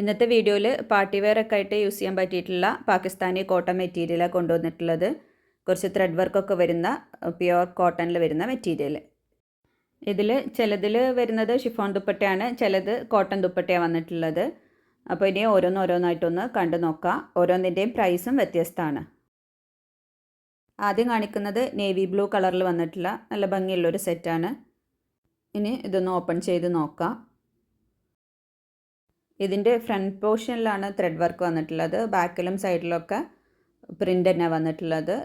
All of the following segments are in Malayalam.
ഇന്നത്തെ വീഡിയോയിൽ പാർട്ടി വെയർ ഒക്കെ ആയിട്ട് യൂസ് ചെയ്യാൻ പറ്റിയിട്ടുള്ള പാകിസ്ഥാനി കോട്ടൺ മെറ്റീരിയലാണ് കൊണ്ടുവന്നിട്ടുള്ളത്. കുറച്ച് ത്രെഡ് വർക്കൊക്കെ വരുന്ന പ്യുവർ കോട്ടണിൽ വരുന്ന മെറ്റീരിയൽ ഇതിൽ ചിലതിൽ വരുന്നത് ഷിഫോൺ ദുപ്പട്ടയാണ് ചിലത് കോട്ടൺ ദുപ്പട്ടയാണ് വന്നിട്ടുള്ളത്. അപ്പോൾ ഇനി ഓരോന്നോരോന്നായിട്ടൊന്ന് കണ്ടു നോക്കാം. ഓരോന്നിന്റെയും പ്രൈസും വ്യത്യസ്തമാണ് ആദ്യം കാണിക്കുന്നത് നേവി ബ്ലൂ കളറിൽ വന്നിട്ടുള്ള നല്ല ഭംഗിയുള്ളൊരു സെറ്റാണ് ഇനി ഇതൊന്ന് ഓപ്പൺ ചെയ്ത് നോക്കാം. ഇതിന്റെ ഫ്രണ്ട് പോർഷനിലാണ് ത്രെഡ് വർക്ക് വന്നിട്ടുള്ളത്. ബാക്കിലും സൈഡിലൊക്കെ പ്രിന്റ് തന്നെ വന്നിട്ടുള്ളത്.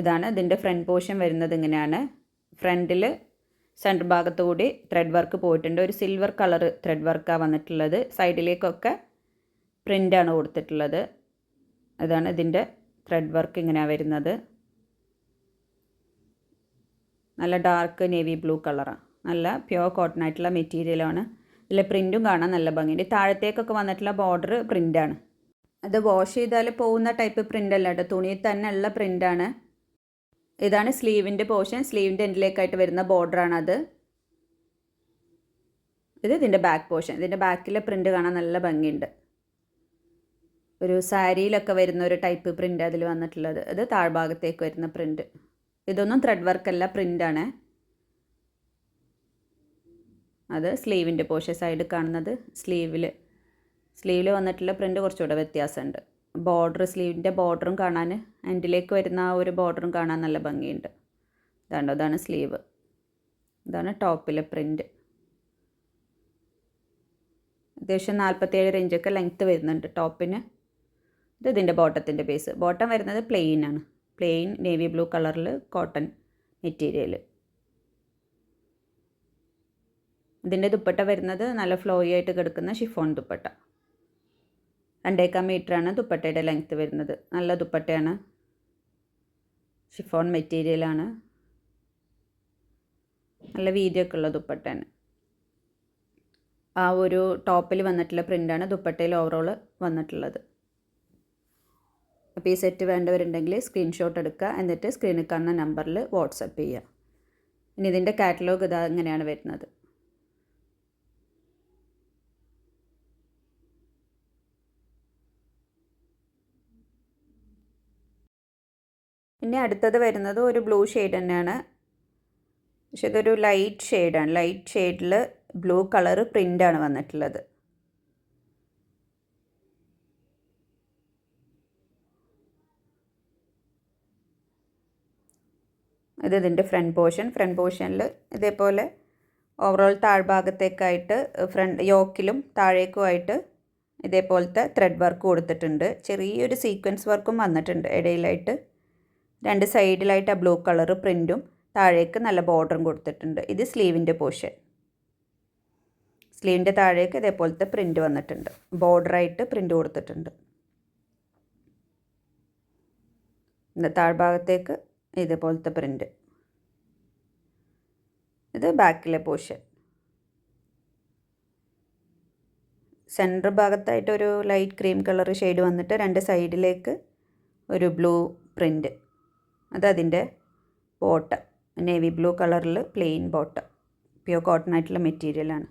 ഇതാണ് ഇതിന്റെ ഫ്രണ്ട് പോർഷൻ വരുന്നത് ഇങ്ങനെയാണ്. ഫ്രണ്ടിൽ സെന്റർ ഭാഗത്തു കൂടി ത്രെഡ് വർക്ക് പോയിട്ടുണ്ട്. ഒരു സിൽവർ കളർ ത്രെഡ് വർക്കാണ് വന്നിട്ടുള്ളത്. സൈഡിലേക്കൊക്കെ പ്രിന്റാണ് കൊടുത്തിട്ടുള്ളത്. അതാണ് ഇതിന്റെ ത്രെഡ് വർക്ക് ഇങ്ങനെയാണ് വരുന്നത്. നല്ല ഡാർക്ക് നേവി ബ്ലൂ കളറാണ് നല്ല പ്യുവർ കോട്ടൺ ആയിട്ടുള്ള മെറ്റീരിയലാണ് ഇതിലെ പ്രിന്റും കാണാൻ നല്ല ഭംഗിയുണ്ട് താഴത്തേക്കൊക്കെ വന്നിട്ടുള്ള ബോർഡർ പ്രിന്റാണ് അത് വാഷ് ചെയ്താൽ പോകുന്ന ടൈപ്പ് പ്രിന്റ് അല്ല കേട്ടോ. തുണിയിൽ തന്നെ ഉള്ള പ്രിന്റാണ് ഇതാണ് സ്ലീവിന്റെ പോർഷൻ സ്ലീവിന്റെ എൻഡിലേക്കായിട്ട് വരുന്ന ബോർഡറാണത് ഇത് ഇതിന്റെ ബാക്ക് പോർഷൻ ഇതിന്റെ ബാക്കിലെ പ്രിന്റ് കാണാൻ നല്ല ഭംഗിയുണ്ട് ഒരു സാരിയിലൊക്കെ വരുന്ന ഒരു ടൈപ്പ് പ്രിന്റ് അതിൽ വന്നിട്ടുള്ളത്. ഇത് താഴ്ഭാഗത്തേക്ക് വരുന്ന പ്രിന്റ് ഇതൊന്നും ത്രെഡ് വർക്കല്ല പ്രിന്റാണ് അത് സ്ലീവിന്റെ പോർഷൻ സൈഡ് കാണുന്നത് സ്ലീവിൽ. സ്ലീവിൽ വന്നിട്ടുള്ള പ്രിന്റ് കുറച്ചുകൂടെ വ്യത്യാസമുണ്ട്. ബോർഡർ സ്ലീവിന്റെ ബോർഡറും കാണാൻ എൻഡിലേക്ക് വരുന്ന ആ ഒരു ബോർഡറും കാണാൻ നല്ല ഭംഗിയുണ്ട്. ഇതാണ്ടോ ഇതാണ് സ്ലീവ്. ഇതാണ് ടോപ്പിലെ പ്രിന്റ് അത്യാവശ്യം നാൽപ്പത്തേഴ് റേഞ്ചൊക്കെ ലെങ്ത്ത് വരുന്നുണ്ട് ടോപ്പിന്. ഇത് ഇതിന്റെ ബോട്ടത്തിന്റെ ബേസ് ബോട്ടം വരുന്നത് പ്ലെയിൻ ആണ് പ്ലെയിൻ നേവി ബ്ലൂ കളറിൽ കോട്ടൺ മെറ്റീരിയൽ. ഇതിന്റെ ദുപ്പട്ട വരുന്നത് നല്ല ഫ്ലോയി ആയിട്ട് കിടക്കുന്ന ഷിഫോൺ ദുപ്പട്ട. രണ്ടേക്കാൽ മീറ്ററാണ് ദുപ്പട്ടയുടെ ലെങ്ത്ത് വരുന്നത്. നല്ല ദുപ്പട്ടയാണ്. ഷിഫോൺ മെറ്റീരിയലാണ് നല്ല വീതിയൊക്കെ ഉള്ള ദുപ്പട്ടയാണ്. ആ ഒരു ടോപ്പിൽ വന്നിട്ടുള്ള പ്രിന്റാണ് ദുപ്പട്ടയിൽ ഓവറോൾ വന്നിട്ടുള്ളത്. അപ്പോൾ ഈ സെറ്റ് വേണ്ടവരുണ്ടെങ്കിൽ സ്ക്രീൻഷോട്ട് എടുക്കുക. എന്നിട്ട് സ്ക്രീനിൽ കാണുന്ന നമ്പറിൽ വാട്സപ്പ് ചെയ്യുക. ഇനി ഇതിന്റെ കാറ്റലോഗ് ഇതാ ഇങ്ങനെയാണ് വരുന്നത്. പിന്നെ അടുത്തത് വരുന്നത് ഒരു ബ്ലൂ ഷെയ്ഡ് തന്നെയാണ്. പക്ഷെ ഇതൊരു ലൈറ്റ് ഷെയ്ഡാണ്. ലൈറ്റ് ഷെയ്ഡിൽ ബ്ലൂ കളർ പ്രിന്റാണ് വന്നിട്ടുള്ളത്. ഇത് ഇതിന്റെ ഫ്രണ്ട് പോർഷൻ. ഫ്രണ്ട് പോർഷനിൽ ഇതേപോലെ ഓവറോൾ താഴ്ഭാഗത്തേക്കായിട്ട് ഫ്രണ്ട് യോക്കിലും താഴേക്കുമായിട്ട് ഇതേപോലത്തെ ത്രെഡ് വർക്ക് കൊടുത്തിട്ടുണ്ട്. ചെറിയൊരു സീക്വൻസ് വർക്കും വന്നിട്ടുണ്ട് ഇടയിലായിട്ട്. രണ്ട് സൈഡിലായിട്ട് ആ ബ്ലൂ കളർ പ്രിന്റും താഴേക്ക് നല്ല ബോർഡറും കൊടുത്തിട്ടുണ്ട്. ഇത് സ്ലീവിന്റെ പോർഷൻ. സ്ലീവിന്റെ താഴേക്ക് ഇതേപോലത്തെ പ്രിന്റ് വന്നിട്ടുണ്ട്. ബോർഡറായിട്ട് പ്രിന്റ് കൊടുത്തിട്ടുണ്ട്. താഴ്ഭാഗത്തേക്ക് ഇതേപോലത്തെ പ്രിന്റ് ഇത് ബാക്കിലെ പോർഷൻ. സെന്റർ ഭാഗത്തായിട്ട് ഒരു ലൈറ്റ് ക്രീം കളർ ഷെയ്ഡ് വന്നിട്ട് രണ്ട് സൈഡിലേക്ക് ഒരു ബ്ലൂ പ്രിന്റ് അത് അതിന്റെ ബോട്ട നേവി ബ്ലൂ കളറിൽ പ്ലെയിൻ ബോട്ട് പ്യുവർ കോട്ടൺ ആയിട്ടുള്ള മെറ്റീരിയലാണ്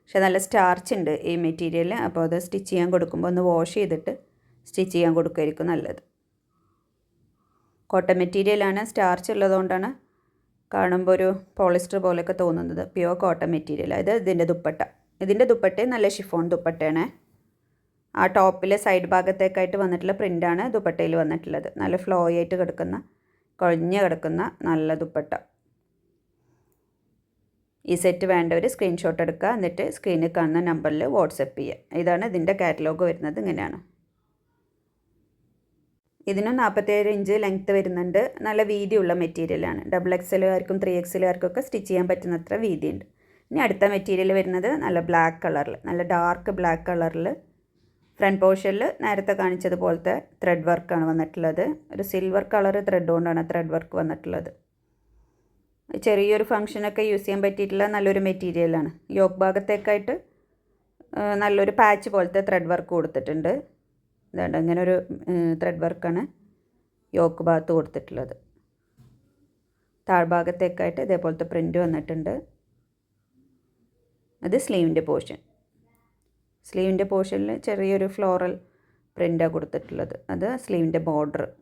പക്ഷെ നല്ല സ്റ്റാർച്ച് ഉണ്ട് ഈ മെറ്റീരിയൽ അപ്പോൾ അത് സ്റ്റിച്ച് ചെയ്യാൻ കൊടുക്കുമ്പോൾ ഒന്ന് വാഷ് ചെയ്തിട്ട് സ്റ്റിച്ച് ചെയ്യാൻ കൊടുക്കുമായിരിക്കും നല്ലത്. കോട്ടൺ മെറ്റീരിയലാണ് സ്റ്റാർച്ച് ഉള്ളതുകൊണ്ടാണ് കാണുമ്പോൾ ഒരു പോളിസ്റ്റർ പോലെയൊക്കെ തോന്നുന്നത് പ്യുവർ കോട്ടൺ മെറ്റീരിയൽ അതായത് ഇതിന്റെ ദുപ്പട്ട. ഇതിന്റെ ദുപ്പട്ട നല്ല ഷിഫോൺ ദുപ്പട്ടയാണ്. ആ ടോപ്പിലെ സൈഡ് ഭാഗത്തേക്കായിട്ട് വന്നിട്ടുള്ള പ്രിന്റാണ് ദുപ്പട്ടയിൽ വന്നിട്ടുള്ളത്. നല്ല ഫ്ലോ ആയിട്ട് കിടക്കുന്ന കുഴഞ്ഞ് കിടക്കുന്ന നല്ല ദുപ്പട്ട. ഈ സെറ്റ് വേണ്ടവർ സ്ക്രീൻഷോട്ട് എടുക്കുക. എന്നിട്ട് സ്ക്രീനിൽ കാണുന്ന നമ്പറിൽ വാട്സപ്പ് ചെയ്യുക. ഇതാണ് ഇതിന്റെ കാറ്റലോഗ് വരുന്നത്. ഇങ്ങനെയാണ്. ഇതിനും നാൽപ്പത്തേഴ് ഇഞ്ച് ലെങ്ത്ത് വരുന്നുണ്ട്. നല്ല വീതിയുള്ള മെറ്റീരിയലാണ് ഡബിൾ എക്സലുകാർക്കും ത്രീ എക്സലുകാർക്കൊക്കെ സ്റ്റിച്ച് ചെയ്യാൻ പറ്റുന്നത്ര വീതിയുണ്ട്. ഇനി അടുത്ത മെറ്റീരിയൽ വരുന്നത് നല്ല ബ്ലാക്ക് കളറിൽ നല്ല ഡാർക്ക് ബ്ലാക്ക് കളറിൽ ഫ്രണ്ട് പോർഷനിൽ നേരത്തെ കാണിച്ചതുപോലത്തെ ത്രെഡ് വർക്കാണ് വന്നിട്ടുള്ളത്. ഒരു സിൽവർ കളർ ത്രെഡ് കൊണ്ടാണ് ത്രെഡ് വർക്ക് വന്നിട്ടുള്ളത്. ചെറിയൊരു ഫംഗ്ഷനൊക്കെ യൂസ് ചെയ്യാൻ പറ്റിയിട്ടുള്ള നല്ലൊരു മെറ്റീരിയലാണ് യോക്ക് ഭാഗത്തേക്കായിട്ട് നല്ലൊരു പാച്ച് പോലത്തെ ത്രെഡ് വർക്ക് കൊടുത്തിട്ടുണ്ട്. ഇതാണ്ട് അങ്ങനെ ഒരു ത്രെഡ് വർക്കാണ് യോക്ക് ഭാഗത്ത് കൊടുത്തിട്ടുള്ളത്. താഴ്ഭാഗത്തേക്കായിട്ട് ഇതേപോലത്തെ പ്രിന്റ് വന്നിട്ടുണ്ട്. അത് സ്ലീവിന്റെ പോർഷൻ സ്ലീവിന്റെ പോർഷനിൽ ചെറിയൊരു ഫ്ലോറൽ പ്രിന്റാണ് കൊടുത്തിട്ടുള്ളത്. അത് സ്ലീവിന്റെ ബോർഡർ.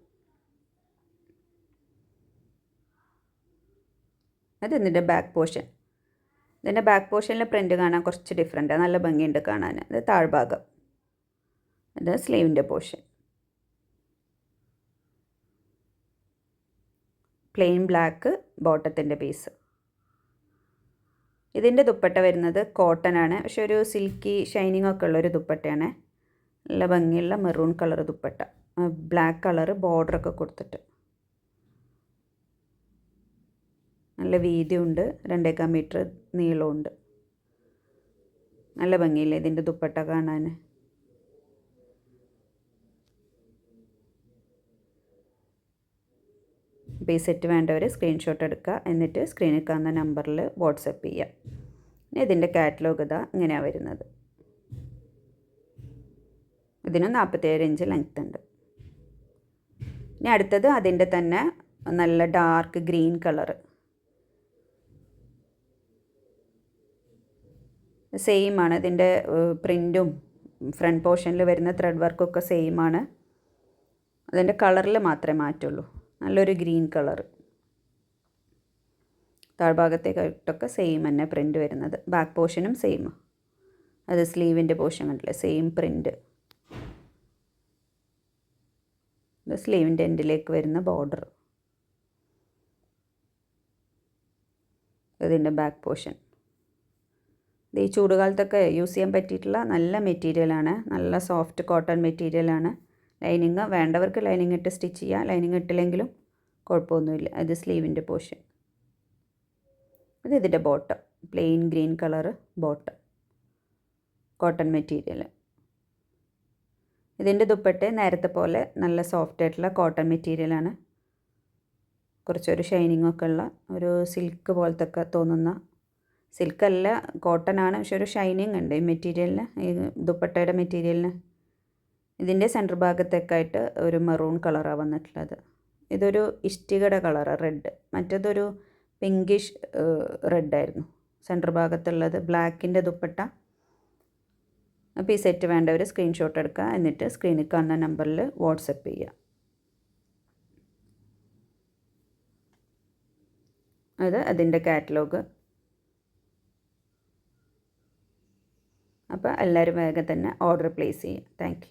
അത് ഇതിന്റെ ബാക്ക് പോർഷൻ. ഇതിന്റെ ബാക്ക് പോർഷനിൽ പ്രിന്റ് കാണാൻ കുറച്ച് ഡിഫറെന്റാണ് നല്ല ഭംഗിയുണ്ട് കാണാൻ. അത് താഴ്ഭാഗം. ഇത് സ്ലീവിന്റെ പോർഷൻ. പ്ലെയിൻ ബ്ലാക്ക് ബോട്ടത്തിന്റെ പീസ്. ഇതിന്റെ ദുപ്പട്ട വരുന്നത് കോട്ടൺ ആണ് പക്ഷെ ഒരു സിൽക്കി ഷൈനിങ് ഒക്കെ ഉള്ളൊരു ദുപ്പട്ടയാണ്. നല്ല ഭംഗിയുള്ള maroon colour dupatta. Black colour ബോർഡറൊക്കെ കൊടുത്തിട്ട്. നല്ല വീതിയുണ്ട്. രണ്ടേക്കാൽ മീറ്റർ നീളമുണ്ട്. നല്ല ഭംഗിയില്ലേ ഇതിന്റെ ദുപ്പട്ട കാണാൻ? അപ്പോൾ ഈ സെറ്റ് വേണ്ടവർ സ്ക്രീൻഷോട്ട് എടുക്കുക. എന്നിട്ട് സ്ക്രീനിൽ കാണുന്ന നമ്പറിൽ വാട്സപ്പ് ചെയ്യുക ഇതിന്റെ കാറ്റലോഗ് ഇതാ ഇങ്ങനെയാണ് വരുന്നത്. ഇതിന് നാൽപ്പത്തേഴ് ഇഞ്ച് ലെങ്ത് ഉണ്ട്. ഇനി അടുത്തത് അതിന്റെ തന്നെ നല്ല ഡാർക്ക് ഗ്രീൻ കളർ സെയിം ആണ്. ഇതിന്റെ പ്രിന്റും ഫ്രണ്ട് പോർഷനിൽ വരുന്ന ത്രെഡ് വർക്കൊക്കെ സെയിം ആണ്. അതിന്റെ കളറിൽ മാത്രമേ മാറ്റുള്ളൂ. നല്ലൊരു ഗ്രീൻ കളർ താഴ്ഭാഗത്തേക്കായിട്ടൊക്കെ സെയിം തന്നെ പ്രിന്റ് വരുന്നത്. ബാക്ക് പോർഷനും സെയിം അത് സ്ലീവിന്റെ പോർഷൻ കണ്ടില്ലേ? സെയിം പ്രിന്റ് ഇത് സ്ലീവിന്റെ എൻഡിലേക്ക് വരുന്ന ബോർഡർ ഇതിന്റെ ബാക്ക് പോർഷൻ ഇത് ഈ ചൂടുകാലത്തൊക്കെ യൂസ് ചെയ്യാൻ പറ്റിയിട്ടുള്ള നല്ല മെറ്റീരിയലാണ് നല്ല സോഫ്റ്റ് കോട്ടൺ മെറ്റീരിയലാണ് ലൈനിങ് വേണ്ടവർക്ക് ലൈനിങ് ഇട്ട് സ്റ്റിച്ച് ചെയ്യാം. ലൈനിങ് ഇട്ടില്ലെങ്കിലും കുഴപ്പമൊന്നുമില്ല. ഇത് സ്ലീവിന്റെ പോർഷൻ. ഇത് ഇതിന്റെ bottom. Plain green colour bottom. Cotton material. ഇതിന്റെ ദുപ്പട്ടെ നേരത്തെ പോലെ നല്ല സോഫ്റ്റ് ആയിട്ടുള്ള കോട്ടൺ മെറ്റീരിയലാണ് കുറച്ചൊരു ഷൈനിങ് ഒക്കെ ഉള്ള ഒരു സിൽക്ക് പോലത്തെ ഒക്കെ തോന്നുന്ന സിൽക്കല്ല കോട്ടൺ ആണ്. പക്ഷെ ഒരു ഷൈനിങ് ഉണ്ട് ഈ മെറ്റീരിയലിന്. ഈ ദുപ്പട്ടയുടെ മെറ്റീരിയലിന്. ഇതിന്റെ സെന്റർ ഭാഗത്തേക്കായിട്ട് ഒരു മെറൂൺ കളറാണ് വന്നിട്ടുള്ളത്. ഇതൊരു ഇഷ്ടികയുടെ കളറാണ് റെഡ് മറ്റേതൊരു പിങ്കിഷ് റെഡായിരുന്നു സെന്റർ ഭാഗത്തുള്ളത് ബ്ലാക്കിന്റെ ദുപ്പട്ട. അപ്പോൾ ഈ സെറ്റ് വേണ്ടവർ സ്ക്രീൻഷോട്ട് എടുക്കുക. എന്നിട്ട് സ്ക്രീനിൽ കാണുന്ന നമ്പറിൽ വാട്സപ്പ് ചെയ്യുക. അത് അതിന്റെ കാറ്റലോഗ് അപ്പോൾ എല്ലാവരും വേഗം തന്നെ ഓർഡർ പ്ലേസ് ചെയ്യുക. താങ്ക്